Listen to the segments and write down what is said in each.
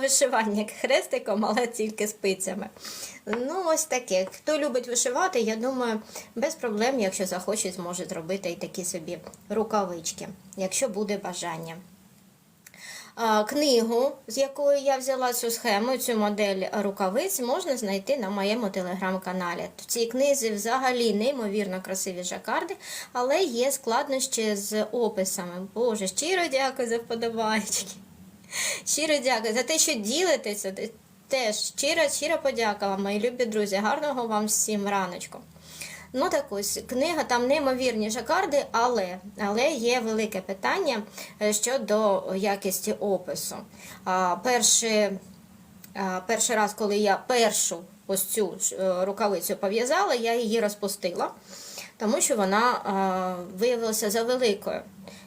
Вишивання хрестиком, але тільки спицями. Ну, ось таке. Хто любить вишивати, я думаю, без проблем, якщо захоче, зможе зробити і такі собі рукавички, якщо буде бажання. Книгу, з якої я взяла цю схему, цю модель рукавиць, можна знайти на моєму телеграм-каналі. В цій книзі взагалі неймовірно красиві жакарди, але є складнощі з описами. Боже, щиро дякую за вподобайки. Щиро дякую за те, що ділитеся. Теж щира, щира подяка вам, мої любі друзі. Гарного вам всім раночку. Ну так ось книга там неймовірні жакарди, але, але є велике питання е, щодо якості опису. А, перший, а, перший раз, коли я першу ось цю е, рукавицю пов'язала, я її розпустила, тому що вона а, виявилася завеликою.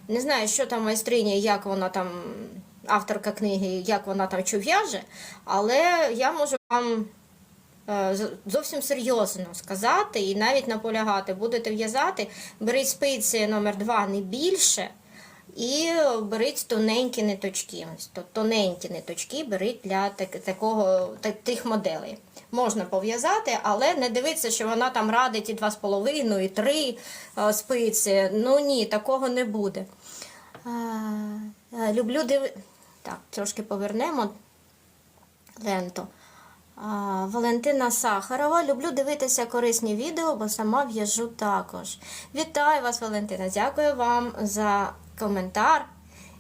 Не знаю, що там майстриня, як вона там, авторка книги, як вона там що в'яже, але я можу вам е, зовсім серйозно сказати і навіть наполягати. Будете в'язати, беріть спиці номер 2 не більше. І беріть тоненькі ниточки. Тоненькі ниточки беріть для так, такого, та- тих моделей. Можна пов'язати, але не дивіться, що вона там радить і 2,5, і 3 е, спиці. Ну ні, такого не буде. Е, люблю диви... Так, трошки повернемо ленту. Валентина Сахарова. Люблю дивитися корисні відео, бо сама в'яжу також. Вітаю вас, Валентина! Дякую вам за коментар.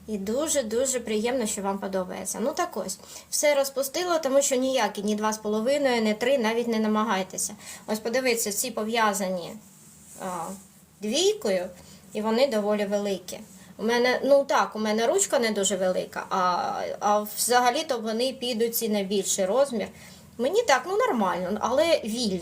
І дуже-дуже приємно, що вам подобається. Ну так ось, все розпустило, тому що ніякі, ні 2,5, ні 3, навіть не намагайтеся. Ось подивіться, ці пов'язані двійкою, і вони доволі великі. У мене, ну так, у мене ручка не дуже велика, а, а взагалі-то вони підуть і на більший розмір. Мені так, ну нормально, але вільно.